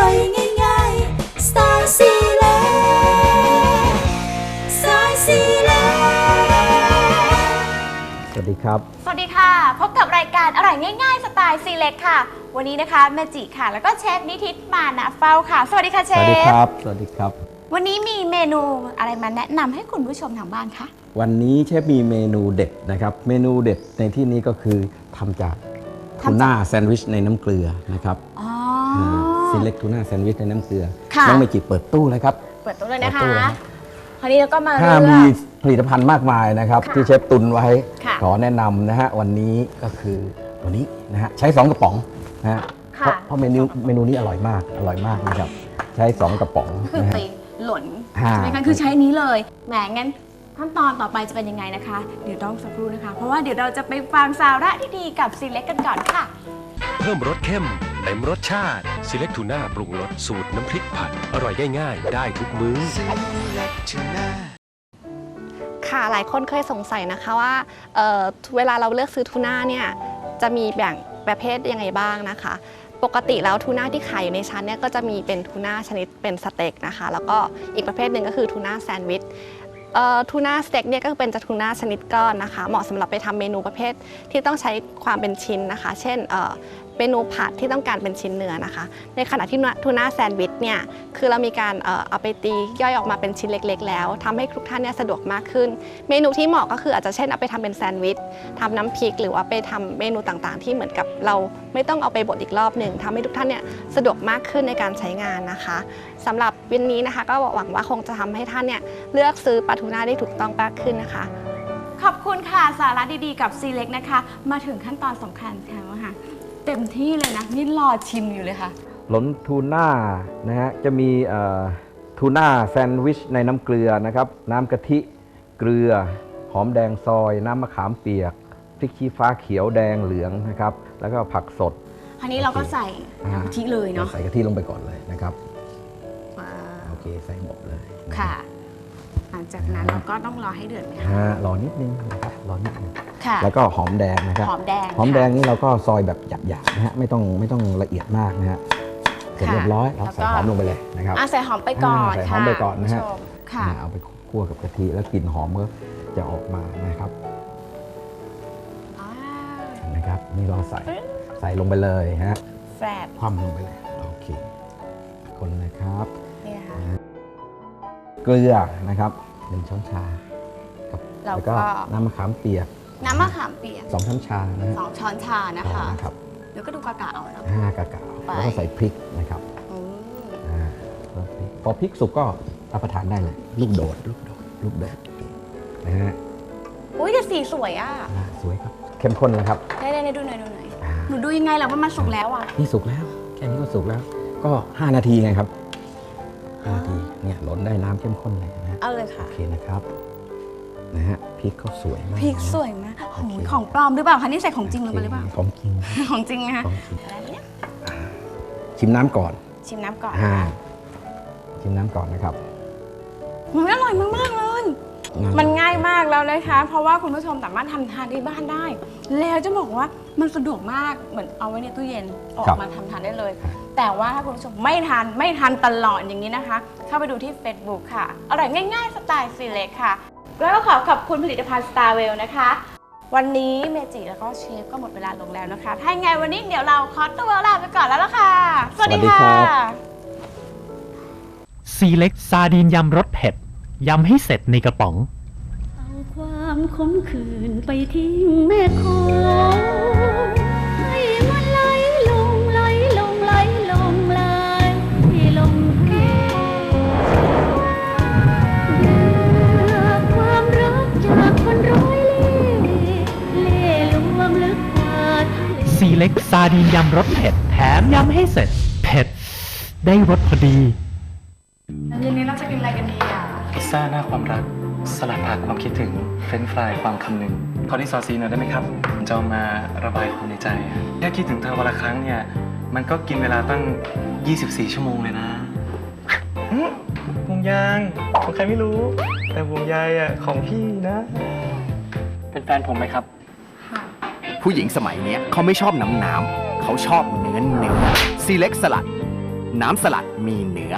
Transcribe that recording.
ร่อยง่ายๆสไตล์ซีเล็กสไตล์ซีเล็กสวัสดีครับ สวัสดีค่ะ พบกับรายการอร่อยง่ายๆ สไตล์ซีเล็กค่ะ วันนี้นะคะแมจิค่ะ แล้วก็เชฟนิทิตมานะเฝ้าค่ะ สวัสดีค่ะเชสวัสดีฟ ครับ สวัสดีครับ วันนี้มีเมนูอะไรมาแนะนำให้คุณผู้ชมทางบ้านคะ วันนี้เชฟมีเมนูเด็ดนะครับ เมนูเด็ดในที่นี้ก็คือทำจากทูน่าแซนด์วิชในน้ำเกลือนะครับ อ๋อ ซีเล็กทูน่าแซนด์วิชในน้ำเกลือ ค่ะ น้องเมจิเปิดตู้เลยครับ เปิดตู้เลยนะเปิดตู้คะเลยครับคราวนี้เราก็มาถ้าเลืมีอก ผลิตภัณฑ์มากมายนะครับ ค่ะที่เชฟตุนไว้ ค่ะ ขอแนะนำนะฮะวันนี้ก็คือวันนี้นะฮะใช้ 2 กระป๋องนะฮะเพค่ะราะเพราะเมนูเมนูนี้อร่อยมากอร่อยมากนะครับ ใช้ 2 กระป๋องคือนะไปฮะ หล่นค่ะใช่ไหมคะคือใช้นี้เลย แหมงั้นขั้นตอนต่อไปจะเป็นยังไงนะคะ เดี๋ยวต้องสักครู่นะคะ เพราะว่าเดี๋ยวเราจะไปฟังสาระที่ดีกับซีเล็กกันก่อนค่ะ เพิ่มรสเข้ม เต็มรสชาติ Select Tuna ปรุงรสสูตรน้ำพริกผัด อร่อยง่ายๆได้ทุกมื้อค่ะหลายคนเคยสงสัยนะคะว่าเอ่อเวลาเราเลือกซื้อทูน่าเนี่ยจะมีแบ่งประเภทยังไงบ้างนะคะ ปกติแล้วทูน่าที่ขายอยู่ในชั้นเนี่ยก็จะมีเป็นทูน่าชนิดเป็นสเต็กนะคะ แล้วก็อีกประเภทหนึ่งก็คือทูน่าแซนด์วิชเอ่อทูน่าสเต็กเนี่ยก็เป็นจะทูน่าชนิดก้อนนะคะ เหมาะสำหรับไปทำเมนูประเภทที่ต้องใช้ความเป็นชิ้นนะคะ เช่นเอ่อ เมนูผัดที่ต้องการเป็นชิ้นเนื้อนะคะ ในขณะที่ทูน่าแซนด์วิชเนี่ยคือเรามีการเออเอาไปตีย่อยออกมาเป็นชิ้นเล็ก ๆ แล้วทำให้ทุกท่านเนี่ยสะดวกมากขึ้น เมนูที่เหมาะก็คืออาจจะเช่นเอาไปทำเป็นแซนด์วิชทำน้ำพริก หรือว่าไปทำเมนูต่างๆ ที่เหมือนกับเราไม่ต้องเอาไปบดอีกรอบหนึ่งทำให้ทุกท่านเนี่ยสะดวกมากขึ้นในการใช้งานนะคะสำหรับวันนี้นะคะ ก็หวังว่าคงจะทำให้ท่านเนี่ยเลือกซื้อปลาทูน่าได้ถูกต้องมากขึ้นนะคะขอบคุณค่ะ สาระดีๆ กับซีเล็กนะคะ มาถึงขั้นตอนสำคัญแล้วค่ะ เต็มที่เลยนะ นี่รอชิมอยู่เลยค่ะ หลนทูน่านะฮะจะมีเอ่อทูน่าแซนด์วิชในน้ำเกลือนะครับ น้ำกะทิเกลือ หอมแดงซอย น้ำมะขามเปียกพริกชี้ฟ้าเขียวแดงเหลืองนะครับ แล้วก็ผักสดคราวนี้เราก็ใส่น้ำกะทิเลยเนาะใส่กะทิลงไปก่อนเลยนะครับว้าโอเคใส่หมดเลยนค่ะ หลังจากนั้นเราก็ต้องรอให้เดือดไหมคะ ฮะรอนิดนึงนะครับรอนิดนึงค่ะ แล้วก็หอมแดงนะครับ หอมแดงหอมแดงค่ะนี่เราก็ซอยแบบหยาบๆนะฮะไม่ต้องไม่ต้องละเอียดมากนะฮะเสร็จค่ะเรียบร้อยเราแล้วก็ ใส่หอมลงไปเลยนะครับ อะใส่หอมไปก่อนอ่าใส่หอค่ะมไปก่อนนะฮะ คุณผู้ชมค่ะอ่าเอาไปคั่วกับกะทิแล้วกลิ่นหอมก็จะออกมานะครับอ่า เห็นะครับ นี่เราใส่ใส่ลงไปเลยฮะแฟดคว่ำลงไปเลยโอเคคนนะครับนี่นะคะ เกลือนะครับหนึ่งช้อนชากับแล้วแล้วก็ก็น้ำมะขามเปียกน้ำมะขามเปียกสองช้อนชานะฮะสองช้อนชานะคะนะครับเดี๋ยวก็ดูกากาเอาเนาะห้ากะกะไปแล้วก็ใส่พริกนะครับอืมอ่าแล้วพริกพอพริกสุกก็รับประทานได้เลย ลูกโดด ลูกโดดลูกโดดนะฮะอุ้ยแต่สีสวยอะอ่าสวยครับ เข้มข้นนะครับได้ได้ดูหน่อยดูหน่อยอ่าหนูดูยังไงล่ะว่ามันสุกแล้วอะนี่สุกแล้ว แค่นี้ก็สุกแล้ว ก็ 5 นาทีไงครับ5นาที เนี่ยหล่นได้น้ำเข้มข้นเลยนะฮะเอาเลยค่ะ โอเคนะครับนะฮะพริกเขาสวยมากพริกนะสวยมากโอ้โอเคยของปลอมหรือเปล่าคะนี่ใส่ของจริงลงไปหรือเปล่า ของจริงของจริงนะคะของจริงอะไรเนี่ยชิมน้ำก่อน ชิมน้ำก่อนอ่าชิมน้ำก่อนนะครับมันอร่อยมากๆเลย มันง่ายมากแล้วนะคะ เพราะว่าคุณผู้ชมสามารถทำทานที่บ้านได้ แล้วจะบอกว่ามันสะดวกมากเหมือนเอาไว้ในตู้เย็นออกมาทำทานได้เลย แต่ว่าถ้าคุณผู้ชมไม่ทานไม่ทานตลอดอย่างนี้นะคะ เข้าไปดูที่ Facebook ค่ะอร่อยง่ายๆสไตล์ซีเล็กค่ะ แล้วก็ขอขอบคุณผลิตภัณฑ์ Star w e l l นะคะ วันนี้เมจิแล้วก็เชฟก็หมดเวลาลงแล้วนะคะ ถ้ายังไงวันนี้เดี๋ยวเราขอตัวลาไปก่อนแล้วล่ะค่ะ สวัสดีสวัสดีค่ะครับซีเล็กซาดีนยำรสเผ็ด ยำให้เสร็จในกระป๋อง เอาความขมขื่นไปทิ้งแม่คงให้มันไหลลงไหลลงไหลลงไหลลงแก้วเรือความรักจากคนร้อยเล่ห์เล่ห์ลวงลึกกว่าทะเล ซีเล็กซาดีนยำรสเผ็ด แถมยำให้เสร็จ เผ็ด ได้รสพอดีเย็นนี้เราจะกินอะไรกันดีอะ พิซซ่าหน้าความรัก สลัดผักความคิดถึง เฟรนช์ฟรายความคำนึงขอที่ซอสซีหน่อยได้ไหมครับผมจะเอามาระบายความในใจอะแค่คิดถึงเธอวันละครั้งเนี่ย มันก็กินเวลาตั้ง 24 ชั่วโมงเลยนะหึห่วงยางของใครไม่รู้ แต่ห่วงใยอะของพี่นะ เป็นแฟนผมไหมครับ ผู้หญิงสมัยเนี้ยเขาไม่ชอบน้ำน้ำๆเขาชอบเนื้อเนื้อซีเล็กสลัด น้ำสลัดมีเนื้อ